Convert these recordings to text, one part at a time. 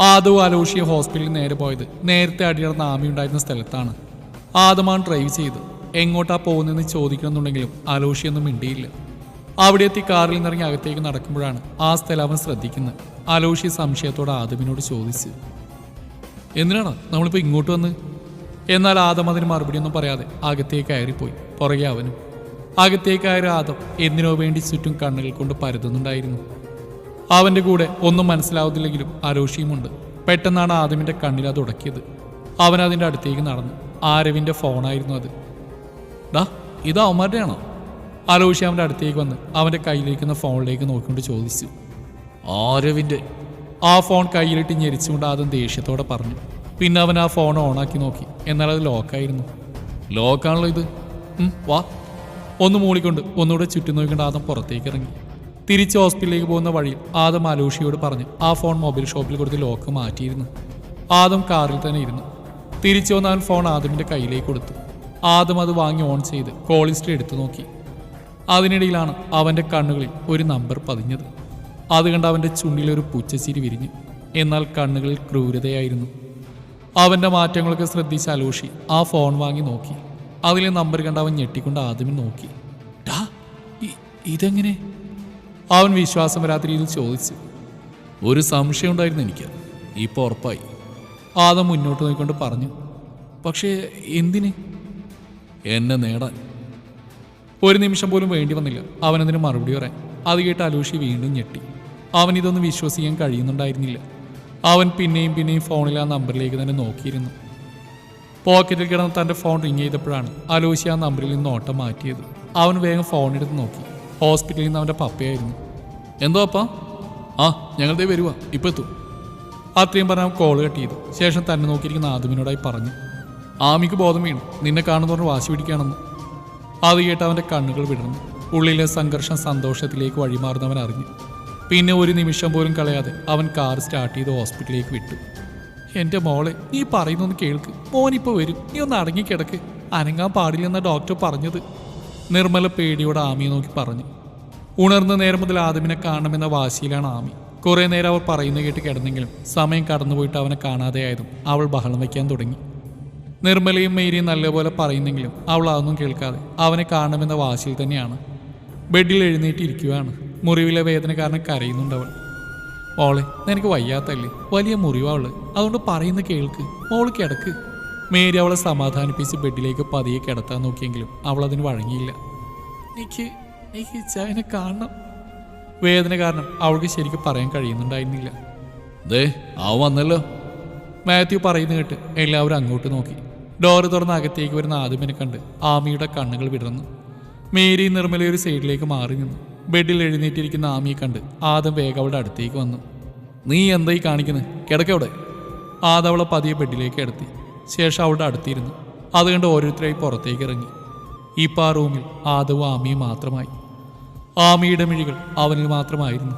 ആദവും അലോഷിയ ഹോസ്പിറ്റലിൽ നേരെ പോയത് നേരത്തെ അടിയടന്ന ആമി ഉണ്ടായിരുന്ന സ്ഥലത്താണ്. ആദമാണ് ഡ്രൈവ് ചെയ്ത്. എങ്ങോട്ടാ പോകുന്നതെന്ന് ചോദിക്കണമെന്നുണ്ടെങ്കിലും അലോഷിയൊന്നും മിണ്ടിയില്ല. അവിടെ എത്തി കാറിൽ നിന്നിറങ്ങി അകത്തേക്ക് നടക്കുമ്പോഴാണ് ആ സ്ഥലം അവൻ ശ്രദ്ധിക്കുന്നത്. അലോഷി സംശയത്തോടെ ആദമിനോട് ചോദിച്ചു. എന്തിനാണ് നമ്മളിപ്പോൾ ഇങ്ങോട്ട് വന്ന്? എന്നാൽ ആദം അതിന് മറുപടിയൊന്നും പറയാതെ അകത്തേക്ക് കയറിപ്പോയി. പുറകെ അവനും. അകത്തേക്ക് കയറി ആദം എന്തിനോ വേണ്ടി ചുറ്റും കണ്ണുകൾ കൊണ്ട് പരതുന്നുണ്ടായിരുന്നു. അവന്റെ കൂടെ ഒന്നും മനസ്സിലാവുന്നില്ലെങ്കിലും അരോഷിയുമുണ്ട് പെട്ടെന്നാണ് ആദമിന്റെ കണ്ണിൽ അത് ഉടക്കിയത്. അവൻ അതിന്റെ അടുത്തേക്ക് നടന്നു. ആരവിന്റെ ഫോണായിരുന്നു അത്. ഡാ ഇത് അവന്മാരുടെ ആണോ അലോഷി അവന്റെ അടുത്തേക്ക് വന്ന് അവന്റെ കയ്യിലിരിക്കുന്ന ഫോണിലേക്ക് നോക്കിക്കൊണ്ട് ചോദിച്ചു. ആരവിന്റെ ആ ഫോൺ കയ്യിലിട്ട് ഞെരിച്ചുകൊണ്ട് ആദ്യം ദേഷ്യത്തോടെ പറഞ്ഞു. പിന്നെ അവൻ ആ ഫോൺ ഓണാക്കി നോക്കി. എന്നാൽ അത് ലോക്കായിരുന്നു. ലോക്കാണല്ലോ ഇത്. വാ. ഒന്ന് മൂളിക്കൊണ്ട് ഒന്നുകൂടെ ചുറ്റും നോക്കിക്കൊണ്ട് ആദ്യം പുറത്തേക്ക് ഇറങ്ങി. തിരിച്ച് ഹോസ്പിറ്റലിലേക്ക് പോകുന്ന വഴിയിൽ ആദം അലൂഷിയോട് പറഞ്ഞു ആ ഫോൺ മൊബൈൽ ഷോപ്പിൽ കൊടുത്ത് ലോക്ക് മാറ്റിയിരുന്നു. ആദം കാറിൽ തന്നെ ഇരുന്നു. തിരിച്ചു വന്നാൽ ഫോൺ ആദമിന്റെ കയ്യിലേക്ക് കൊടുത്തു. ആദം അത് വാങ്ങി ഓൺ ചെയ്ത് കോൾ ഹിസ്റ്ററി എടുത്തു നോക്കി. അതിനിടയിലാണ് അവന്റെ കണ്ണുകളിൽ ഒരു നമ്പർ പതിഞ്ഞത്. അത് കണ്ട് അവന്റെ ചുണ്ടിൽ ഒരു പുച്ചച്ചിരി വിരിഞ്ഞു. എന്നാൽ കണ്ണുകളിൽ ക്രൂരതയായിരുന്നു. അവന്റെ മാറ്റങ്ങളൊക്കെ ശ്രദ്ധിച്ച അലോഷി ആ ഫോൺ വാങ്ങി നോക്കി. അതിലെ നമ്പർ കണ്ട് അവൻ ഞെട്ടിക്കൊണ്ട് ആദ്യമേ നോക്കി. "ടാ, ഇതെങ്ങനെ? അവൻ വിശ്വാസം വരാത്ത രീതിയിൽ ചോദിച്ചു. ഒരു സംശയം ഉണ്ടായിരുന്നു എനിക്ക്. ഇപ്പോൾ ഉറപ്പായി. ആദം മുന്നോട്ട് നോക്കിക്കൊണ്ട് പറഞ്ഞു പക്ഷേ എന്തിന്? എന്നെ നേടാൻ. ഒരു നിമിഷം പോലും വേണ്ടി വന്നില്ല. അവനതിന് മറുപടി പറയാൻ. അത് കേട്ട് അലൂഷി വീണ്ടും ഞെട്ടി. അവൻ ഇതൊന്നും വിശ്വസിക്കാൻ കഴിയുന്നുണ്ടായിരുന്നില്ല. അവൻ പിന്നെയും പിന്നെയും ഫോണിൽ ആ നമ്പറിലേക്ക് തന്നെ നോക്കിയിരുന്നു. പോക്കറ്റിൽ കിടന്ന് തന്റെ ഫോൺ റിങ് ചെയ്തപ്പോഴാണ് അലോശി ആ നമ്പറിൽ നിന്ന് ഓട്ടം മാറ്റിയത്. അവൻ വേഗം ഫോണെടുത്ത് നോക്കി. ഹോസ്പിറ്റലിൽ നിന്ന് അവന്റെ പപ്പയായിരുന്നു. എന്തോ അപ്പ? ആ ഞങ്ങളുടെ വരുവാ. ഇപ്പം എത്തും. അത്രയും പറഞ്ഞ കോൾ കട്ട് ചെയ്തു. ശേഷം തന്നെ നോക്കിയിരിക്കുന്ന ആദമിനോടായി പറഞ്ഞു. ആമിക്ക് ബോധം വീണു. നിന്നെ കാണുന്ന പറഞ്ഞ് വാശി പിടിക്കുകയാണെന്ന്. അത് കേട്ട് അവന്റെ കണ്ണുകൾ വിടർന്നു. ഉള്ളിലെ സംഘർഷം സന്തോഷത്തിലേക്ക് വഴിമാറുന്നവൻ അറിഞ്ഞു. പിന്നെ ഒരു നിമിഷം പോലും കളയാതെ അവൻ കാർ സ്റ്റാർട്ട് ചെയ്ത് ഹോസ്പിറ്റലിലേക്ക് വിട്ടു. എന്റെ മോളെ നീ പറയുന്നൊന്ന് കേൾക്ക്. മോനിപ്പോൾ വരും. നീ ഒന്ന് അടങ്ങിക്കിടക്ക്. അനങ്ങാൻ പാടില്ലെന്ന ഡോക്ടർ പറഞ്ഞത്. നിർമ്മല പേടിയോടെ ആമിയെ നോക്കി പറഞ്ഞു. ഉണർന്ന നേരം മുതൽ ആദമിനെ കാണണമെന്ന വാശിയിലാണ് ആമി. കുറേ നേരം അവർ പറയുന്നത് കേട്ട് കിടന്നെങ്കിലും സമയം കടന്നുപോയിട്ട് അവനെ കാണാതെയായതും അവൾ ബഹളം വയ്ക്കാൻ തുടങ്ങി. നിർമ്മലയും മേരിയും നല്ലപോലെ പറയുന്നെങ്കിലും അവൾ അതൊന്നും കേൾക്കാതെ അവനെ കാണണമെന്ന വാശിയിൽ തന്നെയാണ്. ബെഡിൽ എഴുന്നേറ്റിരിക്കുകയാണ് മുറിവിലെ വേദന കാരണം കരയുന്നുണ്ട് അവൾ. മോളെ നിനക്ക് വയ്യാത്തല്ലേ വലിയ മുറിവാൾ അതുകൊണ്ട് പറയുന്ന കേൾക്ക്. മോൾ കിടക്ക്. മേരി അവളെ സമാധാനിപ്പിച്ച് ബെഡിലേക്ക് പതിയെ കിടത്താൻ നോക്കിയെങ്കിലും അവൾ അതിന് വഴങ്ങിയില്ല. എനിക്ക് എനിക്ക് ഇച്ചായനെ കാണണം. വേദന കാരണം അവൾക്ക് ശരിക്കും പറയാൻ കഴിയുന്നുണ്ടായിരുന്നില്ല. ദേ ആ വന്നല്ലോ. മാത്യു പറയുന്ന കേട്ട് എല്ലാവരും അങ്ങോട്ട് നോക്കി. ഡോറ് തുറന്ന് അകത്തേക്ക് വരുന്ന ആദ്യമിനെ കണ്ട് ആമിയുടെ കണ്ണുകൾ വിടർന്നു. മേരി നിർമ്മല ഒരു സൈഡിലേക്ക് മാറി നിന്നു. ബെഡിൽ എഴുന്നേറ്റിരിക്കുന്ന ആമിയെ കണ്ട് ആദം വേഗം അവളുടെ അടുത്തേക്ക് വന്നു. നീ എന്തായി കാണിക്കുന്നത് കിടക്കവിടെ ആദം അവളെ പതിയെ ബെഡിലേക്ക് എടുത്തി ശേഷം അവളുടെ അടുത്തിരുന്നു. അത് കണ്ട് ഓരോരുത്തരായി പുറത്തേക്ക് ഇറങ്ങി. ഇപ്പം ആ റൂമിൽ ആദവും ആമിയും മാത്രമായി. ആമിയുടെ മിഴികൾ അവനിൽ മാത്രമായിരുന്നു.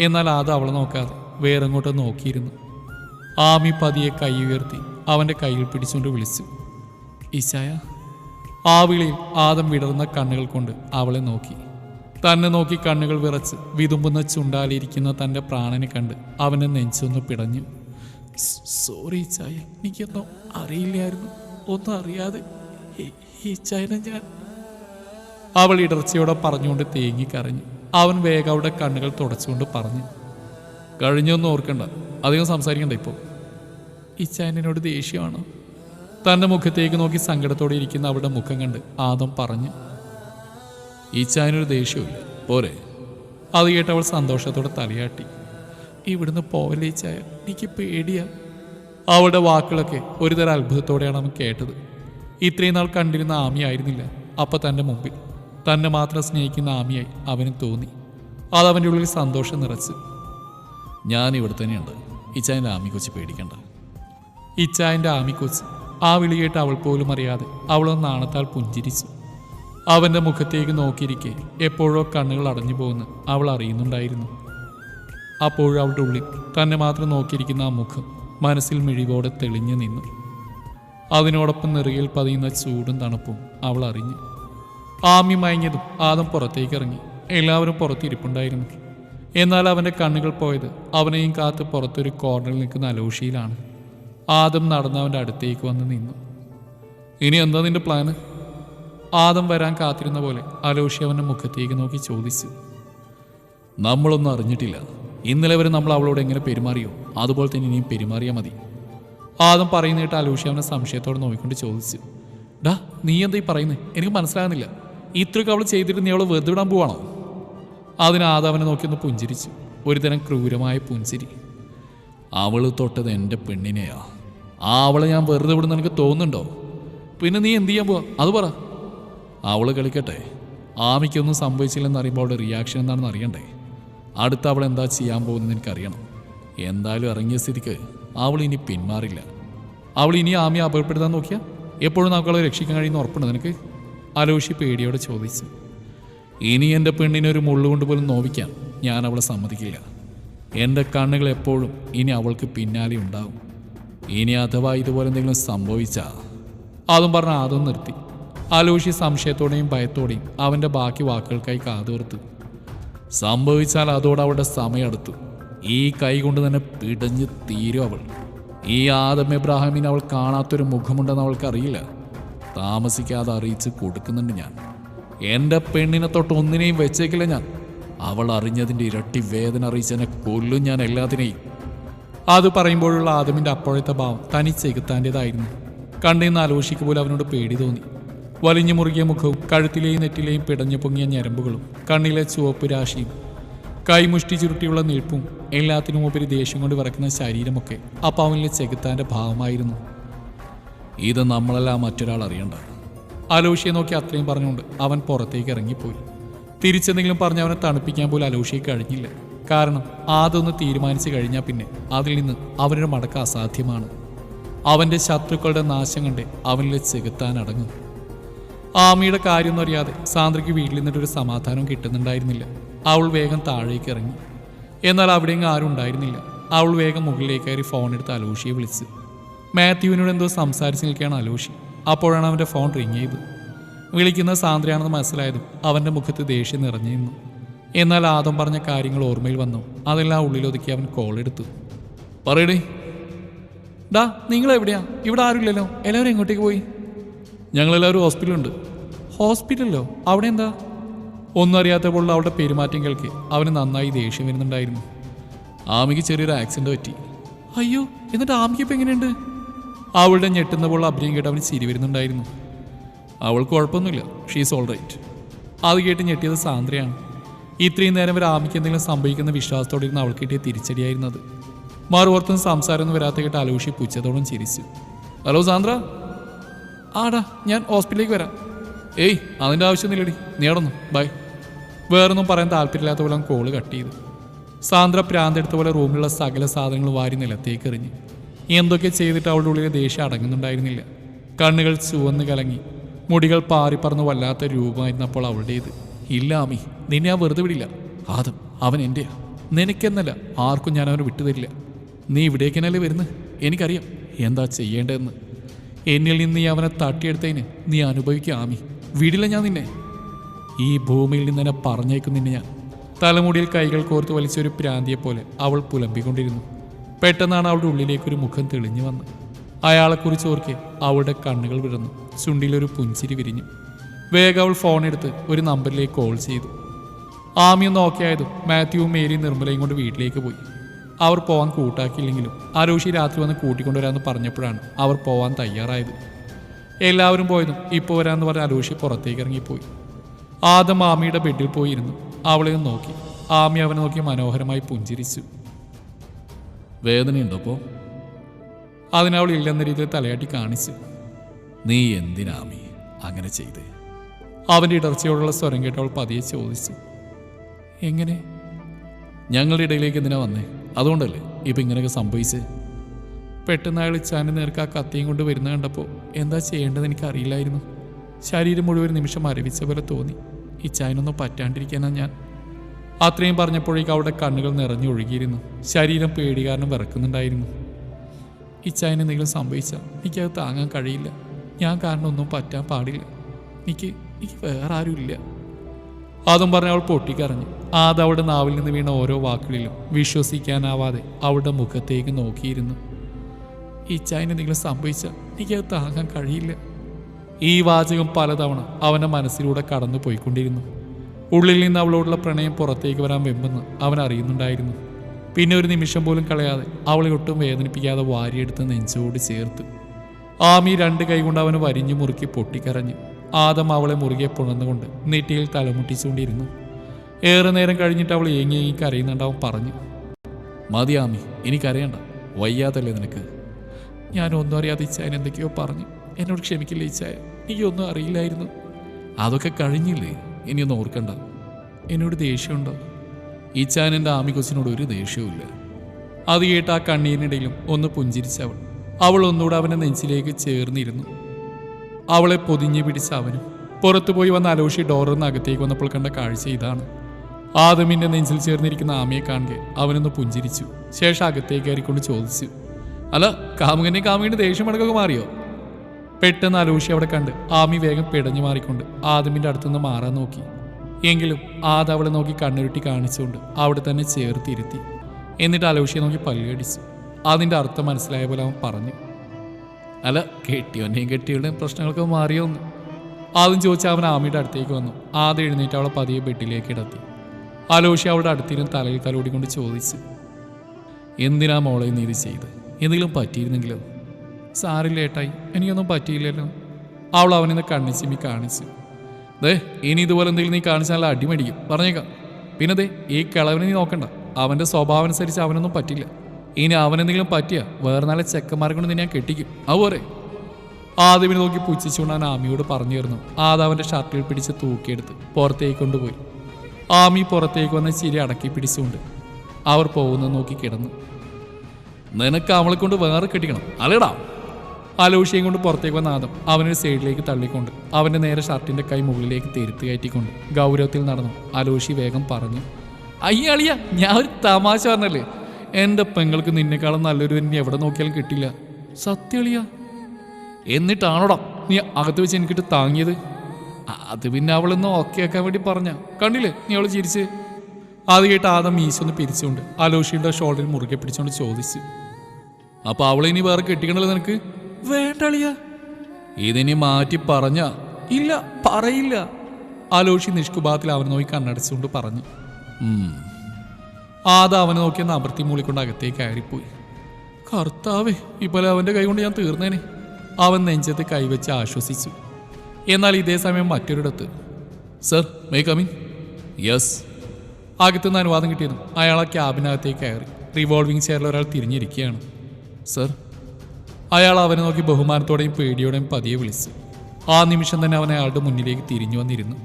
എന്നാൽ ആദ അവളെ നോക്കാതെ വേറെങ്ങോട്ടോ നോക്കിയിരുന്നു. ആമി പതിയെ കൈ ഉയർത്തി അവന്റെ കയ്യിൽ പിടിച്ചുകൊണ്ട് വിളിച്ചു. ഈശായ. ആ വിളിയിൽ ആദം വിടർന്ന കണ്ണുകൾ കൊണ്ട് അവളെ നോക്കി. തന്നെ നോക്കി കണ്ണുകൾ വിറച്ച് വിതുമ്പുന്ന ചുണ്ടാലിരിക്കുന്ന തന്റെ പ്രാണനെ കണ്ട് അവനെ നെഞ്ചൊന്ന് പിടഞ്ഞു. "സ് സോറി ചായ എനിക്കൊന്നും അറിയില്ലായിരുന്നു. ഒന്നും അറിയാതെ ഈ- ചായന ഞാൻ അവൾ ഇടർച്ചയോടെ പറഞ്ഞുകൊണ്ട് തേങ്ങി കരഞ്ഞു. അവൻ വേഗം അവിടെ കണ്ണുകൾ തുടച്ചുകൊണ്ട് പറഞ്ഞു കഴിഞ്ഞൊന്നും ഓർക്കണ്ട അധികം സംസാരിക്കണ്ട ഇപ്പോൾ ഈ ചായനോട് ദേഷ്യമാണ്. തന്റെ മുഖത്തേക്ക് നോക്കി സങ്കടത്തോടെ ഇരിക്കുന്ന അവളുടെ മുഖം കണ്ട് ആദം പറഞ്ഞു ഈ ചായനൊരു ദേഷ്യമില്ല പോരെ. അത് കേട്ട് അവൾ സന്തോഷത്തോടെ തലയാട്ടി. ഇവിടുന്ന് പോവലേച്ചായ എനിക്ക് പേടിയാ അവളുടെ വാക്കുകളൊക്കെ ഒരുതരം അത്ഭുതത്തോടെയാണ് അവൻ കേട്ടത്. ഇത്രയും നാൾ കണ്ടിരുന്ന ആമിയായിരുന്നില്ല അപ്പം തന്റെ മുമ്പിൽ. തന്നെ മാത്രം സ്നേഹിക്കുന്ന ആമിയായി അവന് തോന്നി. അത് അവന്റെ ഉള്ളിൽ സന്തോഷം നിറച്ച്. ഞാൻ ഇവിടെ തന്നെയുണ്ട്. ഇച്ചായന്റെ ആമി കൊച്ചി പേടിക്കണ്ട. ഇച്ചായന്റെ ആമിക്കൊച്ച്. ആ വിളി കേട്ട് അവൾ പോലും അറിയാതെ അവളൊന്ന് നാണത്താൽ പുഞ്ചിരിച്ചു. അവന്റെ മുഖത്തേക്ക് നോക്കിയിരിക്കെ എപ്പോഴോ കണ്ണുകൾ അടഞ്ഞു പോകുന്ന അവൾ അറിയുന്നുണ്ടായിരുന്നു. അപ്പോഴും അവളുടെ ഉള്ളിൽ തന്നെ മാത്രം നോക്കിയിരിക്കുന്ന ആ മുഖം മനസ്സിൽ മിഴിവോടെ തെളിഞ്ഞു നിന്നു. അതിനോടൊപ്പം നെറുകയിൽ പതിയുന്ന ചൂടും തണുപ്പും അവൾ അറിഞ്ഞു. ആമി മയങ്ങിയതും ആദം പുറത്തേക്ക് ഇറങ്ങി. എല്ലാവരും പുറത്തിരിപ്പുണ്ടായിരുന്നു. എന്നാൽ അവന്റെ കണ്ണുകൾ പോയത് അവനെയും കാത്ത് പുറത്തൊരു കോർണറിൽ നിൽക്കുന്ന അലോഷിയിലാണ്. ആദം നടന്ന് അവന്റെ അടുത്തേക്ക് വന്ന് നിന്നു. ഇനി എന്താ നിന്റെ പ്ലാന് ആദം വരാൻ കാത്തിരുന്ന പോലെ അലോഷി അവന്റെ മുഖത്തേക്ക് നോക്കി ചോദിച്ചു. നമ്മളൊന്നും അറിഞ്ഞിട്ടില്ല. ഇന്നലെ വരെ നമ്മൾ അവളോട് എങ്ങനെ പെരുമാറിയോ? അതുപോലെ തന്നെ ഇനിയും പെരുമാറിയാൽ മതി. ആദം പറയുന്നിട്ട് അലൂഷി അവനെ സംശയത്തോടെ നോക്കിക്കൊണ്ട് ചോദിച്ചു. ഡാ നീ എന്താ ഈ പറയുന്നത് എനിക്ക് മനസ്സിലാകുന്നില്ല. ഇത്രയൊക്കെ അവൾ ചെയ്തിട്ട് നീ അവളെ വെറുതെ വിടാൻ പോവാണോ? അതിന് ആദം അവനെ നോക്കിയൊന്ന് പുഞ്ചിരിച്ചു. ഒരുതരം ക്രൂരമായ പുഞ്ചിരി. അവൾ തൊട്ടത് എന്റെ പെണ്ണിനെയാ. ആ അവളെ ഞാൻ വെറുതെ വിടുന്ന എനിക്ക് തോന്നുന്നുണ്ടോ? പിന്നെ നീ എന്ത് ചെയ്യാൻ പോവാ? അത് പറ. അവൾ കളിക്കട്ടെ. ആമിക്കൊന്നും സംഭവിച്ചില്ലെന്ന് അറിയുമ്പോൾ അവളുടെ റിയാക്ഷൻ എന്താണെന്ന് അറിയണ്ടേ? അടുത്ത അവൾ എന്താ ചെയ്യാൻ പോകുന്നത് എനിക്കറിയണം. എന്തായാലും ഇറങ്ങിയ സ്ഥിതിക്ക് അവൾ ഇനി പിന്മാറില്ല. അവൾ ഇനി ആമിയെ അപകടപ്പെടുത്താൻ നോക്കിയാൽ എപ്പോഴും നമുക്ക് അവളെ രക്ഷിക്കാൻ കഴിയുന്ന ഉറപ്പുണ്ട് നിനക്ക്? അലോഷി പേടിയോടെ ചോദിച്ചു. ഇനി എന്റെ പെണ്ണിനെ ഒരു മുള്ളുകൊണ്ട് പോലും നോവിക്കാൻ ഞാൻ അവളെ സമ്മതിക്കില്ല. എന്റെ കണ്ണുകൾ എപ്പോഴും ഇനി അവൾക്ക് പിന്നാലെ ഉണ്ടാവും. ഇനി അഥവാ ഇതുപോലെ എന്തെങ്കിലും സംഭവിച്ചാ? അതും പറഞ്ഞ അതും നിർത്തി. അലോഷി സംശയത്തോടെയും ഭയത്തോടെയും അവന്റെ ബാക്കി വാക്കുകൾക്കായി കാതോർത്തു സംഭവിച്ചാൽ അതോടെ അവളുടെ സമയമെടുത്തു ഈ കൈ കൊണ്ട് തന്നെ പിടഞ്ഞ് തീരും അവൾ. ഈ ആദം എബ്രാഹിമിന് അവൾ കാണാത്തൊരു മുഖമുണ്ടെന്ന് അവൾക്കറിയില്ല. താമസിക്കാതെ അറിയിച്ച് കൊടുക്കുന്നുണ്ട് ഞാൻ. എന്റെ പെണ്ണിനെ തൊട്ട് ഒന്നിനെയും വെച്ചേക്കില്ല ഞാൻ. അവൾ അറിഞ്ഞതിന്റെ ഇരട്ടി വേദന അറിയിച്ചതിനെ കൊല്ലും ഞാൻ എല്ലാത്തിനെയും. അത് പറയുമ്പോഴുള്ള ആദമിന്റെ അപ്പോഴത്തെ ഭാവം തനി ചെകുത്താന്റെതായിരുന്നു കണ്ടിന്ന് ആലോചിക്ക് അവനോട് പേടി തോന്നി. വലിഞ്ഞു മുറുകിയ മുഖവും കഴുത്തിലെയും നെറ്റിലെയും പിടഞ്ഞു പൊങ്ങിയ ഞരമ്പുകളും കണ്ണിലെ ചുവപ്പ് രാശിയും കൈമുഷ്ടി ചുരുട്ടിയുള്ള നിൽപ്പും എല്ലാത്തിനും ഉപരി ദേഷ്യം കൊണ്ട് വിറക്കുന്ന ശരീരമൊക്കെ ആ പാവനിലെ ചെകുത്താന്റെ ഭാവമായിരുന്നു. ഇത് നമ്മളെല്ലാം മറ്റൊരാൾ അറിയണ്ട. അലോഷിയെ നോക്കി അത്രയും പറഞ്ഞുകൊണ്ട് അവൻ പുറത്തേക്ക് ഇറങ്ങിപ്പോയി. തിരിച്ചെന്തെങ്കിലും പറഞ്ഞ് അവനെ തണുപ്പിക്കാൻ പോലും അലോഷിയെ കഴിഞ്ഞില്ല. കാരണം അതൊന്ന് തീരുമാനിച്ചു കഴിഞ്ഞാൽ പിന്നെ അതിൽ നിന്ന് അവനൊരു മടക്ക അസാധ്യമാണ്. അവന്റെ ശത്രുക്കളുടെ നാശം കണ്ട് അവനിലെ ചെകുത്താൻ അടങ്ങും. ആമിയുടെ കാര്യമൊന്നും അറിയാതെ സാന്ദ്രയ്ക്ക് വീട്ടിൽ നിന്നിട്ടൊരു സമാധാനം കിട്ടുന്നുണ്ടായിരുന്നില്ല. അവൾ വേഗം താഴേക്ക് ഇറങ്ങി. എന്നാൽ അവിടെയെങ്കിലും ആരും ഉണ്ടായിരുന്നില്ല. അവൾ വേഗം മുകളിലേക്ക് കയറി ഫോൺ എടുത്ത് അലോഷിയെ വിളിച്ച്. മാത്യുവിനോട് എന്തോ സംസാരിച്ച് നിൽക്കുകയാണ് അലോഷി. അപ്പോഴാണ് അവന്റെ ഫോൺ റിങ് ചെയ്ത്. വിളിക്കുന്ന സാന്ദ്രയാണെന്ന് മനസ്സിലായതും അവന്റെ മുഖത്ത് ദേഷ്യം നിറഞ്ഞു നിന്നു. എന്നാൽ ആദം പറഞ്ഞ കാര്യങ്ങൾ ഓർമ്മയിൽ വന്നു. അതെല്ലാം ഉള്ളിലൊതുക്കി അവൻ കോൾ എടുത്തു. പറയടേ. ഡാ നിങ്ങൾ എവിടെയാ ഇവിടെ ആരുമില്ലല്ലോ. എല്ലാവരും എങ്ങോട്ടേക്ക് പോയി? ഞങ്ങളെല്ലാവരും ഹോസ്പിറ്റലുണ്ട് ഹോസ്പിറ്റലിലോ? അവിടെ എന്താ? ഒന്നും അറിയാത്തപ്പോൾ അവളുടെ പെരുമാറ്റം കേൾക്ക് അവന് നന്നായി ദേഷ്യം വരുന്നുണ്ടായിരുന്നു. ആമിക്ക് ചെറിയൊരു ആക്സിഡന്റ് പറ്റി. അയ്യോ എന്നിട്ട് ആമിക്ക് ഇപ്പം എങ്ങനെയുണ്ട്? അവളുടെ ഞെട്ടുന്നപ്പോൾ അഭിനയം കേട്ട് അവന് ചിരി വരുന്നുണ്ടായിരുന്നു. അവൾക്ക് കുഴപ്പമൊന്നുമില്ല. ഷീസ് ഓൾ റൈറ്റ് അത് കേട്ട് ഞെട്ടിയത് സാന്ദ്രയാണ്. ഇത്രയും നേരം വരെ ആമിക്ക് എന്തെങ്കിലും സംഭവിക്കുന്ന വിശ്വാസത്തോടെ ഇരുന്ന് അവൾക്ക് കിട്ടിയ തിരിച്ചടിയായിരുന്നത് മറുപുറത്തും സംസാരമൊന്നും വരാത്ത കേട്ട് അലോഷി പുച്ഛത്തോടും ചിരിച്ചു. Hello Sandra? ആടാ ഞാൻ ഹോസ്പിറ്റലിലേക്ക് വരാം. ഏയ് അതിന്റെ ആവശ്യമൊന്നുമില്ലടി. നേടുന്നു ബൈ. വേറൊന്നും പറയാൻ താല്പര്യമില്ലാത്ത പോലെ കോൾ കട്ട് ചെയ്തു. സാന്ദ്ര പ്രാന്തെടുത്ത പോലെ റൂമിലുള്ള സകല സാധനങ്ങൾ വാരി നിലത്തേക്ക് എറിഞ്ഞു. എന്തൊക്കെ ചെയ്തിട്ട് അവളുടെ ഉള്ളിലെ ദേഷ്യം അടങ്ങുന്നുണ്ടായിരുന്നില്ല. കണ്ണുകൾ ചുവന്ന് കലങ്ങി. മുടികൾ പാറിപ്പറന്ന് വല്ലാത്ത രൂപമായിരുന്നപ്പോൾ അവളുടേത്. ഇല്ല ആമി നിന്നെ ആ വെറുതെ വിടില്ല. ആദം അവൻ എന്റെയാ. നിനക്കെന്നല്ല ആർക്കും ഞാൻ അവനെ വിട്ടുതരില്ല. നീ ഇവിടേക്കെന്നല്ലേ വരുന്നത്? എനിക്കറിയാം. എന്താ ചെയ്യേണ്ടതെന്ന്. എന്നിൽ നിന്ന് നീ അവനെ തട്ടിയെടുത്തതിന് നീ അനുഭവിക്കുക ആമി വിടില്ല ഞാൻ നിന്നെ. ഈ ഭൂമിയിൽ നിന്ന് എന്നെ പറഞ്ഞേക്കും നിന്നെ ഞാൻ. തലമുടിയിൽ കൈകൾ കോർത്ത് വലിച്ചൊരു പ്രാന്തിയെ പോലെ അവൾ പുലമ്പിക്കൊണ്ടിരുന്നു. പെട്ടെന്നാണ് അവളുടെ ഉള്ളിലേക്കൊരു മുഖം തെളിഞ്ഞു വന്നത്. അയാളെക്കുറിച്ച് ഓർക്കെ അവളുടെ കണ്ണുകൾ വിടർന്നു. ചുണ്ടിലൊരു പുഞ്ചിരി വിരിഞ്ഞു. വേഗം അവൾ ഫോൺ എടുത്ത് ഒരു നമ്പറിലേക്ക് കോൾ ചെയ്തു. ആമിയൊന്ന് ഓക്കെ ആയതും മാത്യുവും മേരിയും നിർമ്മലയും കൊണ്ട് വീട്ടിലേക്ക് പോയി. അവർ പോവാൻ കൂട്ടാക്കിയില്ലെങ്കിലും അരൂഷി രാത്രി വന്ന് കൂട്ടിക്കൊണ്ടുവരാമെന്ന് പറഞ്ഞപ്പോഴാണ് അവർ പോവാൻ തയ്യാറായത്. എല്ലാവരും പോയതും ഇപ്പോൾ വരാമെന്ന് പറഞ്ഞ അരൂഷി പുറത്തേക്ക് ഇറങ്ങിപ്പോയി. ആദം ആമിയുടെ ബെഡിൽ പോയിരുന്നു. അവളെ നോക്കി. ആമി അവനെ നോക്കി മനോഹരമായി പുഞ്ചിരിച്ചു. വേദനയുണ്ടോ അപ്പോൾ അതിനവൾ ഇല്ലെന്ന രീതിയിൽ തലയാട്ടി കാണിച്ചു. നീ എന്തിനാമി അങ്ങനെ ചെയ്തേ? അവന്റെ ഇടർച്ചയോടുള്ള സ്വരം കേട്ടവൾ പതിയെ ചോദിച്ചു. എങ്ങനെ? ഞങ്ങളുടെ ഇടയിലേക്ക് എന്തിനാ വന്നേ? അതുകൊണ്ടല്ലേ ഇപ്പം ഇങ്ങനെയൊക്കെ സംഭവിച്ച്? പെട്ടെന്ന് അയാൾ ഇച്ചാന്റെ നേർക്ക് ആ കത്തിയും കൊണ്ട് വരുന്ന കണ്ടപ്പോൾ എന്താ ചെയ്യേണ്ടത് എനിക്ക് അറിയില്ലായിരുന്നു ശരീരം മുഴുവൻ നിമിഷം അരവിച്ച പോലെ തോന്നി. ഈ ഇച്ചായനൊന്നും പറ്റാണ്ടിരിക്കാനാണ് ഞാൻ. അത്രയും പറഞ്ഞപ്പോഴേക്ക് അവിടെ കണ്ണുകൾ നിറഞ്ഞൊഴുകിയിരുന്നു ശരീരം പേടി കാരണം വിറക്കുന്നുണ്ടായിരുന്നു. ഇച്ചായന് എന്തെങ്കിലും സംഭവിച്ചാൽ എനിക്കത് താങ്ങാൻ കഴിയില്ല. ഞാൻ കാരണം ഒന്നും പറ്റാൻ പാടില്ല. എനിക്ക് എനിക്ക് വേറെ ആരുമില്ല. അതും പറഞ്ഞ് അവൾ പൊട്ടിക്കരഞ്ഞു. ആദ അവളുടെ നാവിൽ നിന്ന് വീണ ഓരോ വാക്കുകളിലും വിശ്വസിക്കാനാവാതെ അവളുടെ മുഖത്തേക്ക് നോക്കിയിരുന്നു. ഈ ചൈന എന്തെങ്കിലും സംഭവിച്ച എനിക്കത് താങ്ങാൻ കഴിയില്ല. ഈ വാചകം പലതവണ അവന്റെ മനസ്സിലൂടെ കടന്നു പോയിക്കൊണ്ടിരുന്നു. ഉള്ളിൽ നിന്ന് അവളോടുള്ള പ്രണയം പുറത്തേക്ക് വരാൻ വെമ്പെന്ന് അവൻ അറിയുന്നുണ്ടായിരുന്നു. പിന്നെ ഒരു നിമിഷം പോലും കളയാതെ അവളെ ഒട്ടും വേദനിപ്പിക്കാതെ വാരിയെടുത്ത് നെഞ്ചോട് ചേർത്ത്. ആമി രണ്ട് കൈകൊണ്ട് അവന് വരിഞ്ഞു മുറുക്കി പൊട്ടിക്കരഞ്ഞു. ആദം അവളെ മുറുകെ പുണർന്നുകൊണ്ട് നെറ്റിയിൽ തലമുട്ടിച്ചുകൊണ്ടിരുന്നു. ഏറെ നേരം കഴിഞ്ഞിട്ട് അവൾ ഏങ്ങി ഏങ്ങി പറഞ്ഞു. മതിയാമി എനിക്കറിയണ്ട. വയ്യാതല്ലേ നിനക്ക്? ഞാനൊന്നും അറിയാതെ ഇച്ചായൻ എന്തൊക്കെയോ പറഞ്ഞു. എന്നോട് ക്ഷമിക്കില്ല ഇച്ചായൻ എനിക്കൊന്നും അറിയില്ലായിരുന്നു. അതൊക്കെ കഴിഞ്ഞില്ലേ? ഇനിയൊന്നും ഓർക്കണ്ട. എന്നോട് ദേഷ്യമുണ്ടോ? ഇച്ചാൻ എന്റെ ആമി കൊച്ചിനോട് ഒരു ദേഷ്യവുമില്ല അത് കേട്ട് ആ കണ്ണീരിനിടയിലും ഒന്ന് പുഞ്ചിരിച്ചവൾ അവൾ. ഒന്നുകൂടെ അവന്റെ നെഞ്ചിലേക്ക് ചേർന്നിരുന്നു. അവളെ പൊതിഞ്ഞു പിടിച്ച അവനും പുറത്തുപോയി വന്ന അലോഷി ഡോറിൽ നിന്ന് അകത്തേക്ക് വന്നപ്പോൾ കണ്ട കാഴ്ച ഇതാണ്. ആദമിന്റെ നെഞ്ചിൽ ചേർന്നിരിക്കുന്ന ആമയെ കാണുക. അവനൊന്ന് പുഞ്ചിരിച്ചു. ശേഷം അകത്തേക്ക് കയറിക്കൊണ്ട് ചോദിച്ചു അല്ല കാമുകനെ കാമുകന്റെ ദേഷ്യം അടക്കമൊക്കെ മാറിയോ? പെട്ടെന്ന് അലോഷി അവിടെ കണ്ട് ആമി വേഗം പിടഞ്ഞു മാറിക്കൊണ്ട് ആദമിന്റെ അടുത്തുനിന്ന് മാറാൻ നോക്കി. എങ്കിലും ആദ അവളെ നോക്കി കണ്ണുരുട്ടി കാണിച്ചുകൊണ്ട് അവിടെ തന്നെ ചേർത്തിരുത്തി. എന്നിട്ട് അലോഷിയെ നോക്കി പല്ലുകടിച്ചു. അതിന്റെ അർത്ഥം മനസ്സിലായ പോലെ അവൻ പറഞ്ഞു അല്ല കെട്ടിയോന്റെയും കെട്ടിയുടെയും പ്രശ്നങ്ങളൊക്കെ മാറിയോന്ന്. ആദ്യം ചോദിച്ച അവൻ ആമിയുടെ അടുത്തേക്ക് വന്നു. ആദ്യം എഴുന്നേറ്റ് അവളെ പതിയെ ബെഡിലേക്ക് ഇടത്തി അലോഷി അവളുടെ അടുത്തിരുന്ന് തലയിൽ തലോടിക്കൊണ്ട് ചോദിച്ചു എന്തിനാ മോളെ നീ ഇത് ചെയ്ത്? എന്തെങ്കിലും പറ്റിയിരുന്നെങ്കിലോ? സാറില്ല ഏട്ടായി എനിക്കൊന്നും പറ്റിയില്ലല്ലോ. അവൾ അവനെന്ന് കണ്ണിച്ചിമ്മി കാണിച്ചു ദേ ഇനി ഇതുപോലെ എന്തെങ്കിലും നീ കാണിച്ചാൽ അടിമടിക്കും. പറഞ്ഞേക്കാം. പിന്നെ ദേ ഈ കിളവിനെ നീ നോക്കണ്ട. അവന്റെ സ്വഭാവം അനുസരിച്ച് അവനൊന്നും പറ്റില്ല. ഇനി അവനെന്തെങ്കിലും പറ്റിയ വേറെ നല്ല ചെക്കന്മാരെ കൊണ്ട് ഞാൻ കെട്ടിക്കും. അതുപോലെ ആദ്യമിനെ നോക്കി പുച്ഛിച്ചുകൊണ്ട് ആമിയോട് പറഞ്ഞു തരുന്നു ആദാവന്റെ ഷർട്ടിൽ പിടിച്ച് തൂക്കിയെടുത്ത് പുറത്തേക്ക് കൊണ്ടുപോയി. ആമി പുറത്തേക്ക് വന്ന ചിരി അടക്കി പിടിച്ചുകൊണ്ട് അവർ പോകുന്നത് നോക്കി കിടന്നു. നിനക്ക് അവളെ കൊണ്ട് വേറെ കെട്ടിക്കണം. അലടാ അലോഷിയും കൊണ്ട് പുറത്തേക്ക് വന്ന ആദം അവനൊരു സൈഡിലേക്ക് തള്ളിക്കൊണ്ട് അവന്റെ നേരെ ഷർട്ടിന്റെ കൈ മുകളിലേക്ക് തെരുത്ത് കയറ്റിക്കൊണ്ട് ഗൗരവത്തിൽ നടന്നു. അലോഷി വേഗം പറഞ്ഞു അയ്യാളിയ ഞാൻ ഒരു തമാശ പറഞ്ഞല്ലേ? എന്റെ പെങ്ങൾക്ക് നിന്നെക്കാളും നല്ലൊരു എന്നെ എവിടെ നോക്കിയാലും കിട്ടില്ല. സത്യളിയ എന്നിട്ടാണോടാ നീ അകത്ത് വെച്ച് എനിക്കിട്ട് താങ്ങിയത്? അത് പിന്നെ അവളൊന്ന് ഓക്കെ ആക്കാൻ വേണ്ടി പറഞ്ഞ. കണ്ടില്ലേ? നീ അവൾ ചിരിച്ച്. അത് കേട്ട് ആദം മീശൊന്ന് പിരിച്ചുകൊണ്ട് അലോഷിയുടെ ഷോൾഡറിൽ മുറുകെ പിടിച്ചുകൊണ്ട് ചോദിച്ചു. അപ്പൊ അവളെ ഇനി വേറെ കെട്ടിക്കണല്ലോ നിനക്ക്? വേണ്ടളിയ ഇതിനി മാറ്റി പറഞ്ഞ. ഇല്ല പറയില്ല. അലോഷി നിഷ്കുഭാത്തിൽ അവനെ നോക്കി കണ്ണടച്ചുകൊണ്ട് പറഞ്ഞു. ആദ അവനെ നോക്കി അമൃത്തി അമർത്തി മൂളിക്കൊണ്ട് അകത്തേക്ക് കയറിപ്പോയി. കർത്താവേ ഇപ്പോൾ അവന്റെ കൈ കൊണ്ട് ഞാൻ തീർന്നേനെ. അവൻ നെഞ്ചത്ത് കൈവച്ച് ആശ്വസിച്ചു. എന്നാൽ ഇതേ സമയം മറ്റൊരിടത്ത്. Sir may come in? Yes. അകത്തുനിന്ന് അനുവാദം കിട്ടിയിരുന്നു. അയാൾ ആ ക്യാബിനകത്തേക്ക് കയറി. റിവോൾവിംഗ് ചെയറിൽ ഒരാൾ തിരിഞ്ഞിരിക്കുകയാണ്. സർ അയാൾ അവനെ നോക്കി ബഹുമാനത്തോടെയും പേടിയോടെയും പതിയെ വിളിച്ചു. ആ നിമിഷം തന്നെ അവൻ അയാളുടെ മുന്നിലേക്ക് തിരിഞ്ഞു വന്നിരുന്നു.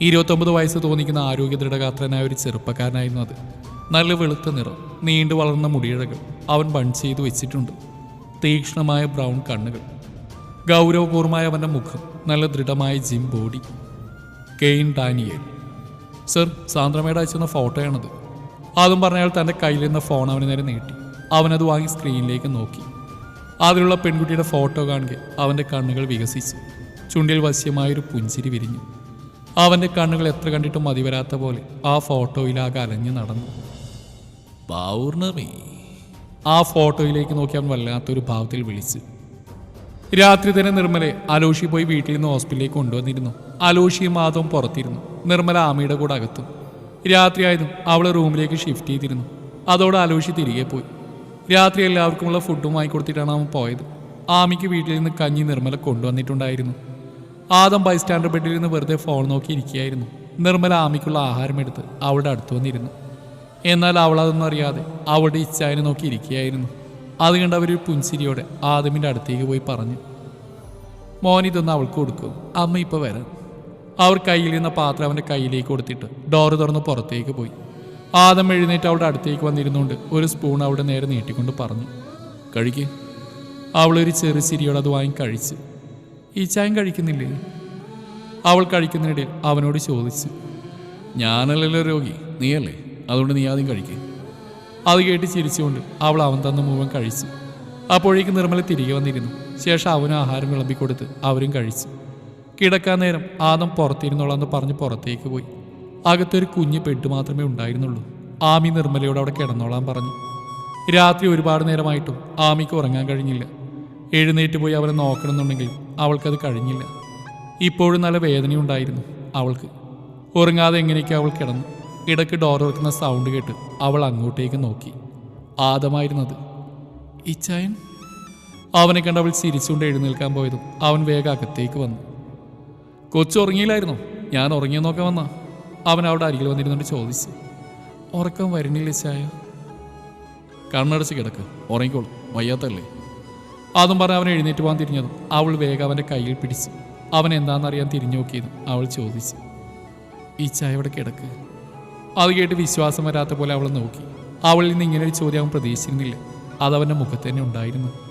ഇരുപത്തൊമ്പത് വയസ്സ് തോന്നിക്കുന്ന ആരോഗ്യ ദൃഢഗാത്രനായ ഒരു ചെറുപ്പക്കാരനായിരുന്നു അത്. നല്ല വെളുത്ത നിറം നീണ്ടു വളർന്ന മുടിയിഴകൾ അവൻ ബൺ ചെയ്തു വെച്ചിട്ടുണ്ട്. തീക്ഷ്ണമായ ബ്രൗൺ കണ്ണുകൾ. ഗൗരവപൂർവമായ അവന്റെ മുഖം നല്ല ദൃഢമായ gym body Kane Daniel. Sir സാന്ദ്രമയുടെ അയച്ചിരുന്ന ഫോട്ടോയാണത്. അതും പറഞ്ഞയാൾ തന്റെ കയ്യിലിരുന്ന ഫോൺ അവന് നേരെ നീട്ടി. അവനത് വാങ്ങി സ്ക്രീനിലേക്ക് നോക്കി. അതിലുള്ള പെൺകുട്ടിയുടെ ഫോട്ടോ കാണുക അവന്റെ കണ്ണുകൾ വികസിച്ചു. ചുണ്ടിൽ വശ്യമായൊരു പുഞ്ചിരി വിരിഞ്ഞു. അവന്റെ കണ്ണുകൾ എത്ര കണ്ടിട്ടും മതിവരാത്ത പോലെ ആ ഫോട്ടോയിലാകെ അലഞ്ഞു നടന്നു. പൗർണമി ആ ഫോട്ടോയിലേക്ക് നോക്കി അവൻ വല്ലാത്തൊരു ഭാവത്തിൽ വിളിച്ചു. രാത്രി തന്നെ നിർമ്മലെ അലോഷി പോയി വീട്ടിൽ നിന്ന് ഹോസ്പിറ്റലിലേക്ക് കൊണ്ടുവന്നിരുന്നു. അലോഷിയും മാധവും പുറത്തിരുന്നു. നിർമ്മല ആമയുടെ കൂടെ അകത്തു. രാത്രിയായതും അവളെ റൂമിലേക്ക് ഷിഫ്റ്റ് ചെയ്തിരുന്നു. അതോടെ അലോഷി തിരികെ പോയി. രാത്രി എല്ലാവർക്കുമുള്ള ഫുഡും വാങ്ങിക്കൊടുത്തിട്ടാണ് അവൻ പോയത്. ആമിക്ക് വീട്ടിൽ നിന്ന് കഞ്ഞി നിർമ്മല കൊണ്ടുവന്നിട്ടുണ്ടായിരുന്നു. ആദം ബൈസ്റ്റാൻഡർ ബെഡിൽ നിന്ന് വെറുതെ ഫോൺ നോക്കി ഇരിക്കുകയായിരുന്നു. നിർമ്മല ആമിക്കുള്ള ആഹാരം എടുത്ത് അവളുടെ അടുത്ത് വന്നിരുന്നു. എന്നാൽ അവളതൊന്നും അറിയാതെ അവളുടെ ഇച്ഛായനെ നോക്കി ഇരിക്കുകയായിരുന്നു. അത് കണ്ട് അവരൊരു പുൻസിരിയോടെ ആദമിന്റെ അടുത്തേക്ക് പോയി പറഞ്ഞു മോൻ ഇതൊന്ന് അവൾക്ക് കൊടുക്കും അമ്മ ഇപ്പോൾ വരാം. അവർ കയ്യിൽ നിന്ന പാത്രം അവന്റെ കയ്യിലേക്ക് കൊടുത്തിട്ട് ഡോറ് തുറന്ന് പുറത്തേക്ക് പോയി. ആദം എഴുന്നേറ്റ് അവളുടെ അടുത്തേക്ക് വന്നിരുന്നുകൊണ്ട് ഒരു സ്പൂൺ അവിടെ നേരെ നീട്ടിക്കൊണ്ട് പറഞ്ഞു കഴിക്ക്. അവളൊരു ചെറു ചിരിയോടെ അത് വാങ്ങി കഴിച്ചു ഈ ചായം കഴിക്കുന്നില്ലേ? അവൾ കഴിക്കുന്നതിനിടയിൽ അവനോട് ചോദിച്ചു ഞാനല്ലല്ലോ രോഗി നീയല്ലേ? അതുകൊണ്ട് നീ ആദ്യം കഴിക്കുക അത് കേട്ട് ചിരിച്ചുകൊണ്ട് അവൾ അവൻ തന്ന മുഴുവൻ കഴിച്ചു. അപ്പോഴേക്ക് നിർമ്മല തിരികെ വന്നിരുന്നു. ശേഷം അവന് ആഹാരം വിളമ്പിക്കൊടുത്ത് അവരും കഴിച്ചു. കിടക്കാൻ നേരം ആദം പുറത്തിരുന്നോളാന്ന് പറഞ്ഞ് പുറത്തേക്ക് പോയി. അകത്തൊരു കുഞ്ഞ് പെട്ട് മാത്രമേ ഉണ്ടായിരുന്നുള്ളൂ. ആമി നിർമ്മലയോട് അവിടെ കിടന്നോളാൻ പറഞ്ഞു. രാത്രി ഒരുപാട് നേരമായിട്ടും ആമിക്ക് ഉറങ്ങാൻ കഴിഞ്ഞില്ല. എഴുന്നേറ്റ് പോയി അവനെ നോക്കണമെന്നുണ്ടെങ്കിൽ അവൾക്കത് കഴിഞ്ഞില്ല. ഇപ്പോഴും നല്ല വേദനയുണ്ടായിരുന്നു അവൾക്ക്. ഉറങ്ങാതെ എങ്ങനെയൊക്കെ അവൾ കിടന്നു. ഇടയ്ക്ക് ഡോർ തുറക്കുന്ന സൗണ്ട് കേട്ട് അവൾ അങ്ങോട്ടേക്ക് നോക്കി. ആദമായിരുന്നത് ഇച്ചായൻ? അവനെ കണ്ട് അവൾ ചിരിച്ചുകൊണ്ട് എഴുന്നേൽക്കാൻ പോയതും അവൻ വേഗം അകത്തേക്ക് വന്നു. കൊച്ചു ഉറങ്ങിയില്ലായിരുന്നു ഞാൻ ഉറങ്ങിയ നോക്കാൻ വന്ന? അവൻ അവിടെ അരികിൽ വന്നിരുന്നുകൊണ്ട് ചോദിച്ചു. ഉറക്കം വരുന്നില്ല ചായ കണ്ണടച്ച് കിടക്ക് ഉറങ്ങിക്കോളും വയ്യാത്തല്ലേ? അതും പറഞ്ഞ് അവൻ എഴുന്നേറ്റ് പോകാൻ തിരിഞ്ഞതും അവൾ വേഗം അവന്റെ കയ്യിൽ പിടിച്ചു അവൻ എന്താണെന്നറിയാൻ തിരിഞ്ഞു നോക്കിയതും അവൾ ചോദിച്ചു. ഈ ചായ ഇവിടെ കിടക്ക്? അത് കേട്ട് വിശ്വാസം വരാത്ത പോലെ അവൾ നോക്കി. അവളിൽ നിന്ന് ഇങ്ങനെ ഒരു ചോദ്യം അവൻ പ്രതീക്ഷിച്ചിരുന്നില്ല. അതവന്റെ മുഖത്ത് തന്നെ ഉണ്ടായിരുന്നു.